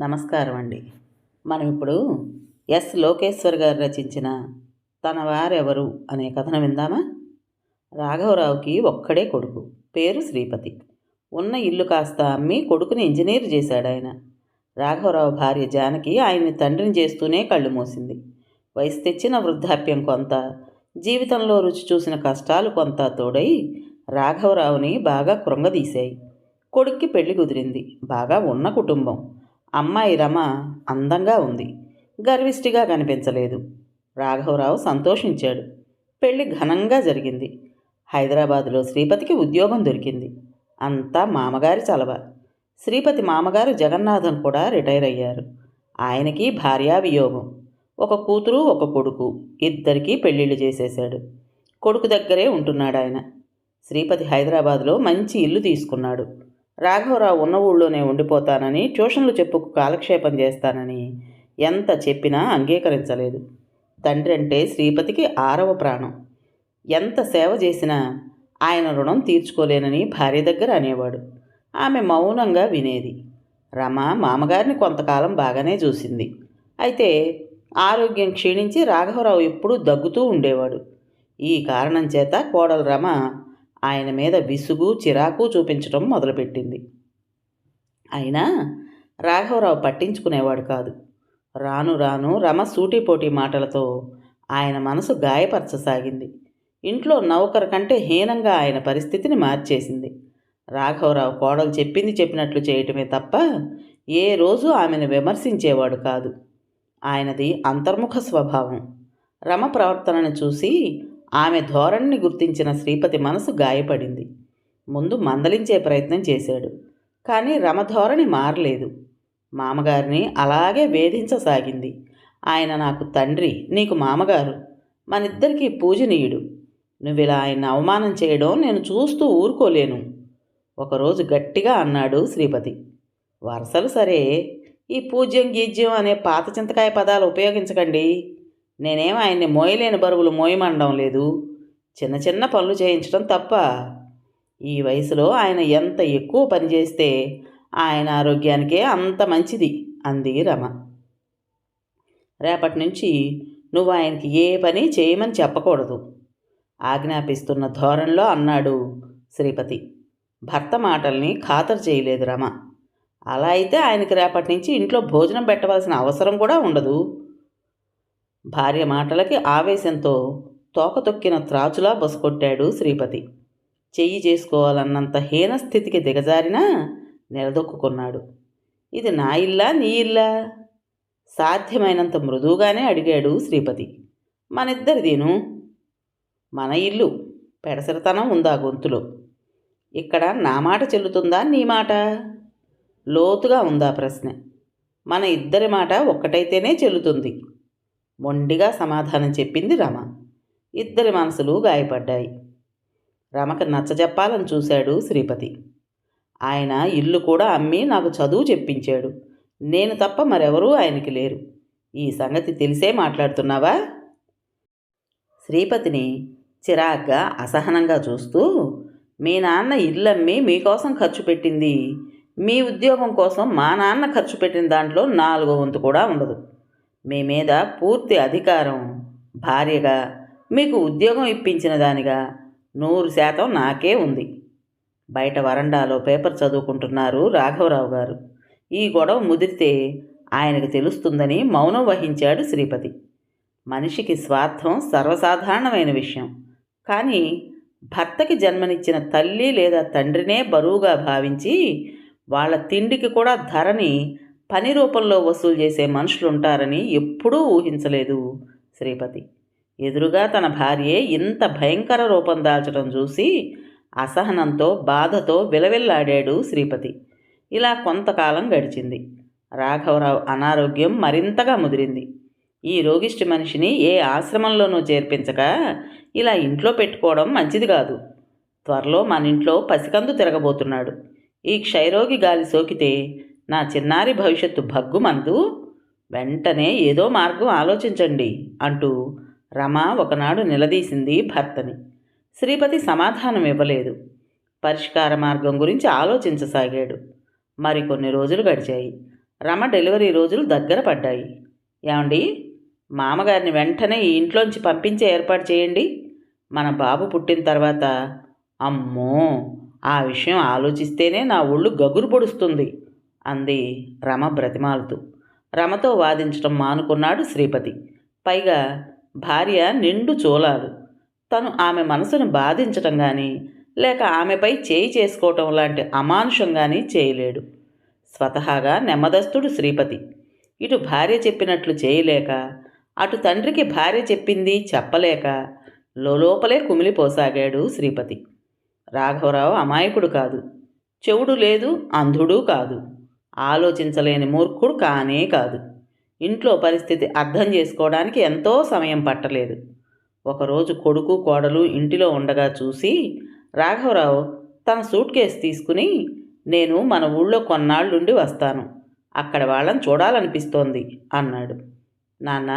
నమస్కారం అండి. మనం ఇప్పుడు ఎస్. లోకేశ్వర్ గారు రచించిన తన వారెవరు అనే కథను విందామా? రాఘవరావుకి ఒక్కడే కొడుకు పేరు శ్రీపతి. ఉన్న ఇల్లు కాస్త అమ్మి కొడుకుని ఇంజనీర్ చేశాడు ఆయన. రాఘవరావు భార్య జానకి ఆయన్ని తండ్రిని చేస్తూనే కళ్ళు మూసింది. వయసు తెచ్చిన వృద్ధాప్యం కొంత జీవితంలో రుచి చూసిన కష్టాలు కొంత తోడై రాఘవరావుని బాగా కృంగదీశాయి. కొడుక్కి పెళ్ళి కుదిరింది. బాగా ఉన్న కుటుంబం. అమ్మాయి రమ అందంగా ఉంది. గర్విష్టిగా కనిపించలేదు. రాఘవరావు సంతోషించాడు. పెళ్ళి ఘనంగా జరిగింది. హైదరాబాదులో శ్రీపతికి ఉద్యోగం దొరికింది. అంతా మామగారి చలవ. శ్రీపతి మామగారు జగన్నాథం కూడా రిటైర్ అయ్యారు. ఆయనకి భార్యావియోగం ఒక కూతురు ఒక కొడుకు. ఇద్దరికీ పెళ్ళిళ్ళు చేసేశాడు. కొడుకు దగ్గరే ఉంటున్నాడు ఆయన శ్రీపతి హైదరాబాద్లో మంచి ఇల్లు తీసుకున్నాడు. రాఘవరావు ఉన్న ఊళ్ళోనే ఉండిపోతానని ట్యూషన్లు చెప్పుకు కాలక్షేపం చేస్తానని ఎంత చెప్పినా అంగీకరించలేదు. తండ్రి అంటే శ్రీపతికి ఆరవ ప్రాణం. ఎంత సేవ చేసినా ఆయన రుణం తీర్చుకోలేనని భార్య దగ్గర అనేవాడు. ఆమె మౌనంగా వినేది. రమ మామగారిని కొంతకాలం బాగానే చూసింది. అయితే ఆరోగ్యం క్షీణించి రాఘవరావు ఎప్పుడూ దగ్గుతూ ఉండేవాడు. ఈ కారణం చేత కోడలు రమ ఆయన మీద విసుగు చిరాకు చూపించడం మొదలుపెట్టింది. అయినా రాఘవరావు పట్టించుకునేవాడు కాదు. రాను రాను రమ సూటిపోటీ మాటలతో ఆయన మనసు గాయపరచసాగింది. ఇంట్లో నౌకర్ కంటే హీనంగా ఆయన పరిస్థితిని మార్చేసింది. రాఘవరావు కోడలు చెప్పింది చెప్పినట్లు చేయటమే తప్ప ఏ రోజు ఆమెను విమర్శించేవాడు కాదు. ఆయనది అంతర్ముఖ స్వభావం. రమ ప్రవర్తనను చూసి ఆమె ధోరణిని గుర్తించిన శ్రీపతి మనసు గాయపడింది. ముందు మందలించే ప్రయత్నం చేశాడు. కానీ రమధోరణి మారలేదు. మామగారిని అలాగే వేధించసాగింది. ఆయన నాకు తండ్రి నీకు మామగారు. మనిద్దరికీ పూజనీయుడు. నువ్వు ఇలా ఆయన అవమానం చేయడం నేను చూస్తూ ఊరుకోలేను. ఒకరోజు గట్టిగా అన్నాడు శ్రీపతి. వరసలు సరే. ఈ పూజ్యం గీజ్యం అనే పాత చింతకాయ పదాలు ఉపయోగించకండి. నేనేం ఆయన్ని మోయలేని బరువులు మోయమండం లేదు. చిన్న చిన్న పనులు చేయించడం తప్ప. ఈ వయసులో ఆయన ఎంత ఎక్కువ పని చేస్తే ఆయన ఆరోగ్యానికే అంత మంచిది అంది రమ. రేపటి నుంచి నువ్వు ఆయనకి ఏ పని చేయమని చెప్పకూడదు. ఆజ్ఞాపిస్తున్న ధోరణిలో అన్నాడు శ్రీపతి. భర్త మాటల్ని ఖాతరు చేయలేదు రమ. అలా అయితే ఆయనకి రేపటి నుంచి ఇంట్లో భోజనం పెట్టవలసిన అవసరం కూడా ఉండదు. భార్య మాటలకి ఆవేశంతో తోకతొక్కిన త్రాచులా బసకొట్టాడు శ్రీపతి. చెయ్యి చేసుకోవాలన్నంత హీన స్థితికి దిగజారినా నిలదొక్కున్నాడు. ఇది నా ఇల్లా నీ ఇల్లా? సాధ్యమైనంత మృదువుగానే అడిగాడు శ్రీపతి. మనిద్దరిదీను మన ఇల్లు పెడసరితనం ఉందా గొంతులో? ఇక్కడ నా మాట చెల్లుతుందా నీ మాట? లోతుగా ఉందా ప్రశ్న? మన ఇద్దరి మాట ఒక్కటైతేనే చెల్లుతుంది. మొండిగా సమాధానం చెప్పింది రమ. ఇద్దరి మనసులు గాయపడ్డాయి. రమకు నచ్చజెప్పాలని చూశాడు శ్రీపతి. ఆయన ఇల్లు కూడా అమ్మి నాకు చదువు చెప్పించాడు. నేను తప్ప మరెవరూ ఆయనకి లేరు. ఈ సంగతి తెలిసే మాట్లాడుతున్నావా? శ్రీపతిని చిరాగ్గా అసహనంగా చూస్తూ మీ నాన్న ఇల్లమ్మి మీకోసం ఖర్చు పెట్టింది. మీ ఉద్యోగం కోసం మా నాన్న ఖర్చు పెట్టిన దాంట్లో నాలుగో వంతు కూడా ఉండదు. మీ మీద పూర్తి అధికారం. భార్యగా మీకు ఉద్యోగం ఇప్పించిన దానిగా నూరు శాతం నాకే ఉంది. బయట వరండాలో పేపర్ చదువుకుంటున్నారు రాఘవరావు గారు. ఈ గొడవ ముదిరితే ఆయనకు తెలుస్తుందని మౌనం వహించాడు శ్రీపతి. మనిషికి స్వార్థం సర్వసాధారణమైన విషయం. కానీ భర్తకి జన్మనిచ్చిన తల్లి లేదా తండ్రినే బరువుగా భావించి వాళ్ళ తిండికి కూడా ధరని పని రూపంలో వసూలు చేసే మనుషులుంటారని ఎప్పుడూ ఊహించలేదు శ్రీపతి. ఎదురుగా తన భార్యే ఇంత భయంకర రూపం దాల్చడం చూసి అసహనంతో బాధతో విలవిల్లాడాడు శ్రీపతి. ఇలా కొంతకాలం గడిచింది. రాఘవరావు అనారోగ్యం మరింతగా ముదిరింది. ఈ రోగిష్టి మనిషిని ఏ ఆశ్రమంలోనూ చేర్పించక ఇలా ఇంట్లో పెట్టుకోవడం మంచిది కాదు. త్వరలో మన ఇంట్లో పసికందు తిరగబోతున్నాడు. ఈ క్షయరోగి గాలి సోకితే నా చిన్నారి భవిష్యత్తు భగ్గుమందు వెంటనే ఏదో మార్గం ఆలోచించండి అంటూ రమ ఒకనాడు నిలదీసింది భర్తని. శ్రీపతి సమాధానం ఇవ్వలేదు. పరిష్కార మార్గం గురించి ఆలోచించసాగాడు. మరికొన్ని రోజులు గడిచాయి. రమ డెలివరీ రోజులు దగ్గర పడ్డాయి. ఏమండి? మామగారిని వెంటనే ఈ ఇంట్లోంచి పంపించే ఏర్పాటు చేయండి. మన బాబు పుట్టిన తర్వాత అమ్మో! ఆ విషయం ఆలోచిస్తేనే నా ఒళ్ళు గగురు పొడుస్తుంది. అంది రమ బ్రతిమాలుతూ. రమతో వాదించడం మానుకున్నాడు శ్రీపతి. పైగా భార్య నిండు చోలాలు. తను ఆమె మనసును బాధించటం కానీ లేక ఆమెపై చేయి చేసుకోవటం లాంటి అమానుషం కానీ చేయలేడు. స్వతహాగా నెమ్మదస్తుడు శ్రీపతి. ఇటు భార్య చెప్పినట్లు చేయలేక అటు తండ్రికి భార్య చెప్పింది చెప్పలేక లోపలే కుమిలిపోసాగాడు శ్రీపతి. రాఘవరావు అమాయకుడు కాదు. చెవుడు లేదు అంధుడు కాదు. ఆలోచించలేని మూర్ఖుడు కానే కాదు. ఇంట్లో పరిస్థితి అర్థం చేసుకోవడానికి ఎంతో సమయం పట్టలేదు. ఒకరోజు కొడుకు కోడలు ఇంటిలో ఉండగా చూసి రాఘవరావు తన సూట్ కేసు తీసుకుని నేను మన ఊళ్ళో కొన్నాళ్ళుండి వస్తాను. అక్కడ వాళ్ళని చూడాలనిపిస్తోంది అన్నాడు. నాన్న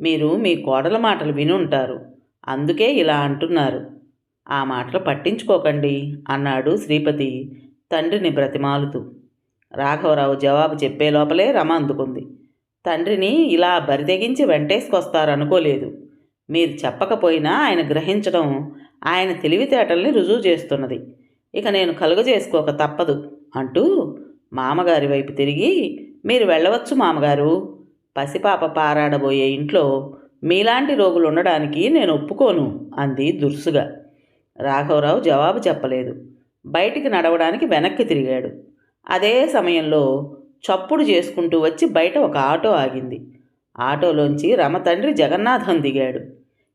మీరు మీ కోడల మాటలు విని ఉంటారు అందుకే ఇలా అంటున్నారు. ఆ మాటలు పట్టించుకోకండి అన్నాడు శ్రీపతి తండ్రిని బ్రతిమాలుతూ. రాఘవరావు జవాబు చెప్పే లోపలే రమ అందుకుంది. తండ్రిని ఇలా బరితెగించి వెంటేసుకొస్తారనుకోలేదు మీరు చెప్పకపోయినా ఆయన గ్రహించడం ఆయన తెలివితేటల్ని రుజువు చేస్తున్నది. ఇక నేను కలుగజేసుకోక తప్పదు అంటూ మామగారి వైపు తిరిగి మీరు వెళ్ళవచ్చు మామగారు. పసిపాప పారాడబోయే ఇంట్లో మీలాంటి రోగులు ఉండడానికి నేను ఒప్పుకోను అంది దురుసుగా. రాఘవరావు జవాబు చెప్పలేదు. బయటికి నడవడానికి వెనక్కి తిరిగాడు. అదే సమయంలో చప్పుడు చేసుకుంటూ వచ్చి బయట ఒక ఆటో ఆగింది. ఆటోలోంచి రమ తండ్రి జగన్నాథం దిగాడు.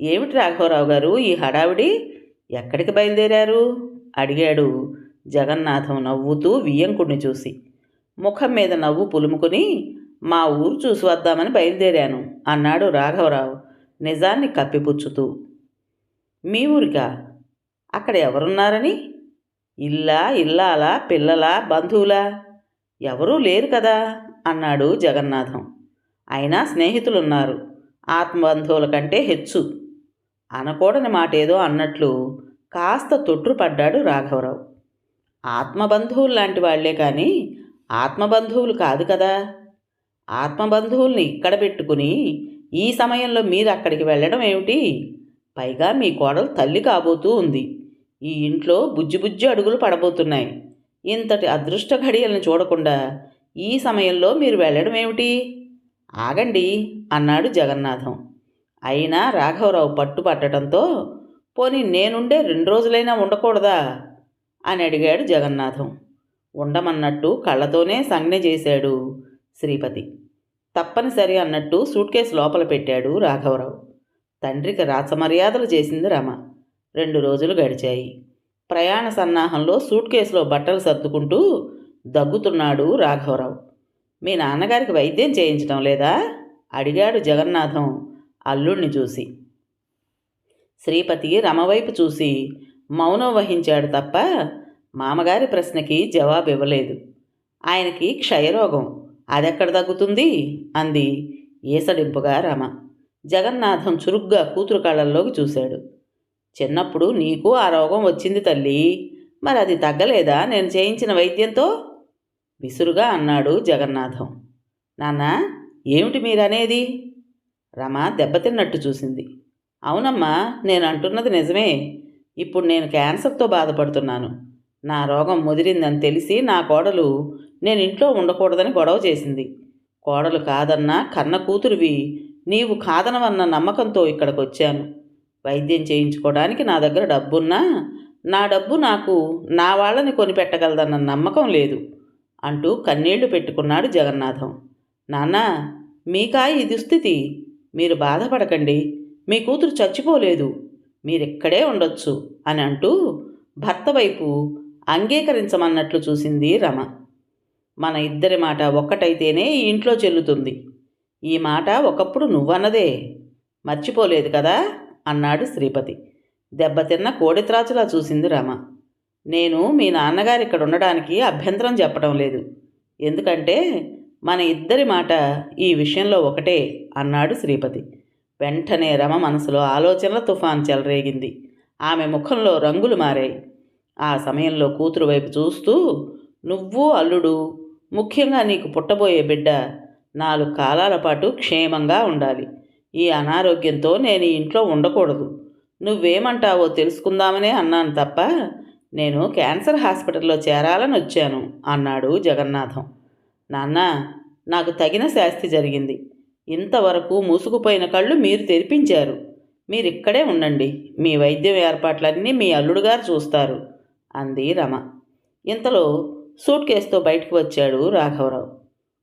ఏమిటి రాఘవరావు గారు ఈ హడావిడి? ఎక్కడికి బయలుదేరారు? అడిగాడు జగన్నాథం నవ్వుతూ వియ్యంకుడిని చూసి. ముఖం మీద నవ్వు పులుముకుని మా ఊరు చూసి వద్దామని బయలుదేరాను అన్నాడు రాఘవరావు నిజాన్ని కప్పిపుచ్చుతూ. మీ ఊరికా? అక్కడ ఎవరున్నారని? ఇల్లా ఇల్లాలా పిల్లలా బంధువులా? ఎవరూ లేరు కదా? అన్నాడు జగన్నాథం. అయినా స్నేహితులున్నారు. ఆత్మబంధువుల కంటే హెచ్చు. అనకూడని మాట ఏదో అన్నట్లు కాస్త తొట్టుపడ్డాడు రాఘవరావు. ఆత్మబంధువులు లాంటి వాళ్ళే కానీ ఆత్మబంధువులు కాదు కదా? ఆత్మబంధువుల్ని ఇక్కడ పెట్టుకుని ఈ సమయంలో మీరు అక్కడికి వెళ్ళడం ఏమిటి? పైగా మీ కోడలు తల్లి కాబోతూ ఉంది. ఈ ఇంట్లో బుజ్జి బుజ్జి అడుగులు పడబోతున్నాయి. ఇంతటి అదృష్ట ఘడియలను చూడకుండా ఈ సమయంలో మీరు వెళ్ళడం ఏమిటి? ఆగండి అన్నాడు జగన్నాథం. అయినా రాఘవరావు పట్టుపట్టడంతో పోనీ నేనుండే రెండు రోజులైనా ఉండకూడదా? అని అడిగాడు జగన్నాథం. ఉండమన్నట్టు కళ్ళతోనే సంజ్ఞ చేశాడు శ్రీపతి. తప్పనిసరి అన్నట్టు సూట్ కేసు లోపల పెట్టాడు రాఘవరావు. తండ్రికి రాచమర్యాదలు చేసింది రమ. రెండు రోజులు గడిచాయి. ప్రయాణ సన్నాహంలో సూట్ కేసులో బట్టలు సర్దుకుంటూ దగ్గుతున్నాడు రాఘవరావు. మీ నాన్నగారికి వైద్యం చేయించడం లేదా? అడిగాడు జగన్నాథం అల్లుణ్ణి చూసి. శ్రీపతి రమవైపు చూసి మౌనం వహించాడు తప్ప మామగారి ప్రశ్నకి జవాబు ఇవ్వలేదు ఆయనకి క్షయరోగం. అదెక్కడ తగ్గుతుంది? అంది ఏసడింపుగా రమ. జగన్నాథం చురుగ్గా కూతురు కళ్ళల్లోకి చూశాడు. చిన్నప్పుడు నీకు ఆ రోగం వచ్చింది తల్లి. మరి అది తగ్గలేదా? నేను చేయించిన వైద్యంతో? విసురుగా అన్నాడు జగన్నాథం. నాన్న ఏమిటి మీరనేది? రమ దెబ్బతిన్నట్టు చూసింది. అవునమ్మా నేను అంటున్నది నిజమే. ఇప్పుడు నేను క్యాన్సర్తో బాధపడుతున్నాను. నా రోగం ముదిరిందని తెలిసి నా కోడలు నేను ఇంట్లో ఉండకూడదని గొడవ చేసింది. కోడలు కాదన్నా కన్న కూతురువి నీవు కాదనవన్న నమ్మకంతో ఇక్కడికి వచ్చాను వైద్యం చేయించుకోవడానికి నా దగ్గర డబ్బున్నా నా డబ్బు నాకు నా వాళ్ళని కొనిపెట్టగలదన్న నమ్మకం లేదు అంటూ కన్నీళ్ళు పెట్టుకున్నాడు జగన్నాథం. నాన్న మీకా ఈ దుస్థితి? మీరు బాధపడకండి మీ కూతురు చచ్చిపోలేదు మీరిక్కడే ఉండొచ్చు అని అంటూ భర్త వైపు అంగీకరించమన్నట్లు చూసింది రమ. మన ఇద్దరి మాట ఒక్కటైతేనే ఈ ఇంట్లో చెల్లుతుంది. ఈ మాట ఒకప్పుడు నువ్వన్నదే. మర్చిపోలేదు కదా? అన్నాడు శ్రీపతి. దెబ్బతిన్న కోడిత్రాచులా చూసింది రమ. నేను మీ నాన్నగారు ఇక్కడ ఉండడానికి అభ్యంతరం చెప్పడం లేదు. ఎందుకంటే మన ఇద్దరి మాట ఈ విషయంలో ఒకటే అన్నాడు శ్రీపతి. వెంటనే రమ మనసులో ఆలోచనల తుఫాన్ చెలరేగింది. ఆమె ముఖంలో రంగులు మారాయి. ఆ సమయంలో కూతురు వైపు చూస్తూ నువ్వు అల్లుడు ముఖ్యంగా నీకు పుట్టబోయే బిడ్డ నాలుగు కాలాల పాటు క్షేమంగా ఉండాలి. ఈ అనారోగ్యంతో నేను ఇంట్లో ఉండకూడదు. నువ్వేమంటావో తెలుసుకుందామనే అన్నాను తప్ప నేను క్యాన్సర్ హాస్పిటల్లో చేరాలని వచ్చాను అన్నాడు జగన్నాథం. నాన్న నాకు తగిన శాస్తి జరిగింది. ఇంతవరకు మూసుకుపోయిన కళ్ళు మీరు తెరిపించారు. మీరిక్కడే ఉండండి. మీ వైద్యం ఏర్పాట్లన్నీ మీ అల్లుడుగారు చూస్తారు అంది రమ. ఇంతలో సూట్ కేసుతో బయటకు వచ్చాడు రాఘవరావు.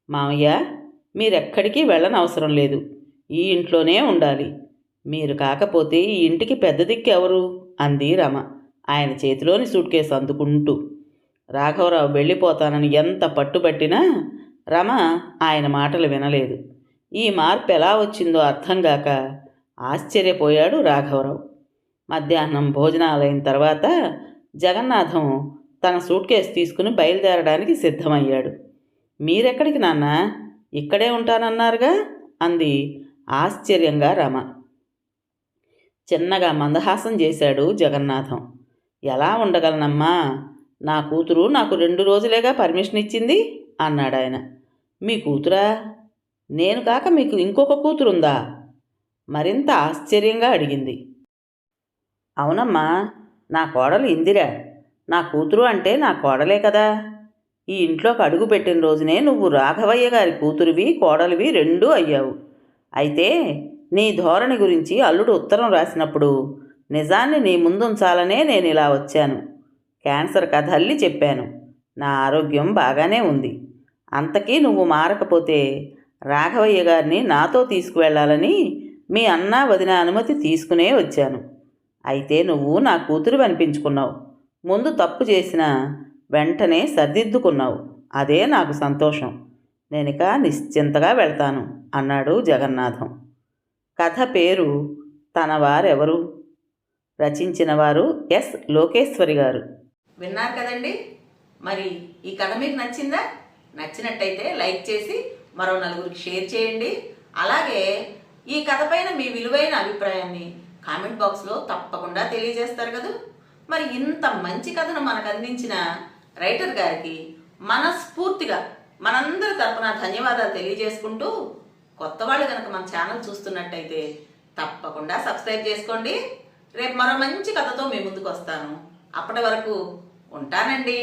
మామయ్య మీరెక్కడికి వెళ్ళనవసరం లేదు. ఈ ఇంట్లోనే ఉండాలి. మీరు కాకపోతే ఈ ఇంటికి పెద్ద దిక్కు ఎవరు? అంది రమ. ఆయన చేతిలోని సూట్ కేసు అందుకుంటూ. రాఘవరావు వెళ్ళిపోతానని ఎంత పట్టుబట్టినా రమ ఆయన మాటలు వినలేదు. ఈ మార్పు ఎలా వచ్చిందో అర్థం కాక ఆశ్చర్యపోయాడు రాఘవరావు. మధ్యాహ్నం భోజనాలైన తర్వాత జగన్నాథం తన సూట్ కేసు తీసుకుని బయలుదేరడానికి సిద్ధమయ్యాడు. మీరెక్కడికి నాన్న? ఇక్కడే ఉంటానన్నారుగా? అంది ఆశ్చర్యంగా రమ. చిన్నగా మందహాసం చేశాడు జగన్నాథం. ఎలా ఉండగలనమ్మా? నా కూతురు నాకు రెండు రోజులేగా పర్మిషన్ ఇచ్చింది అన్నాడు ఆయన. మీ కూతురా? నేను కాక మీకు ఇంకొక కూతురుందా? మరింత ఆశ్చర్యంగా అడిగింది. అవునమ్మా నా కోడలు ఇందిర. నా కూతురు అంటే నా కోడలే కదా. ఈ ఇంట్లోకి అడుగు పెట్టిన రోజునే నువ్వు రాఘవయ్య గారి కూతురివి కోడలివి రెండూ అయ్యావు. అయితే నీ ధోరణి గురించి అల్లుడు ఉత్తరం రాసినప్పుడు నిజాన్ని నీ ముందుంచాలనే నేను ఇలా వచ్చాను. క్యాన్సర్ కథ అల్లి చెప్పాను. నా ఆరోగ్యం బాగానే ఉంది. అంతకీ నువ్వు మారకపోతే రాఘవయ్య గారిని నాతో తీసుకువెళ్ళాలని మీ అన్న వదిన అనుమతి తీసుకునే వచ్చాను. అయితే నువ్వు నా కూతురు అనిపించుకున్నావు. ముందు తప్పు చేసిన వెంటనే సర్దిద్దుకున్నావు. అదే నాకు సంతోషం. నేనిక నిశ్చింతగా వెళ్తాను అన్నాడు జగన్నాథం. కథ పేరు తన వారెవరు రచించిన వారు ఎస్ లోకేశ్వరి గారు. విన్నారు కదండి? మరి ఈ కథ మీకు నచ్చిందా? నచ్చినట్టయితే లైక్ చేసి మరో నలుగురికి షేర్ చేయండి. అలాగే ఈ కథ పైన మీ విలువైన అభిప్రాయాన్ని కామెంట్ బాక్స్లో తప్పకుండా తెలియజేస్తారు కదా. మరి ఇంత మంచి కథను మనకు అందించిన రైటర్ గారికి మనస్ఫూర్తిగా మనందరి తరపున ధన్యవాదాలు తెలియజేసుకుంటూ కొత్త వాళ్ళు కనుక మన ఛానల్ చూస్తున్నట్టయితే తప్పకుండా సబ్స్క్రైబ్ చేసుకోండి. రేపు మరో మంచి కథతో మీ ముందుకు వస్తాను. అప్పటి వరకు ఉంటానండి.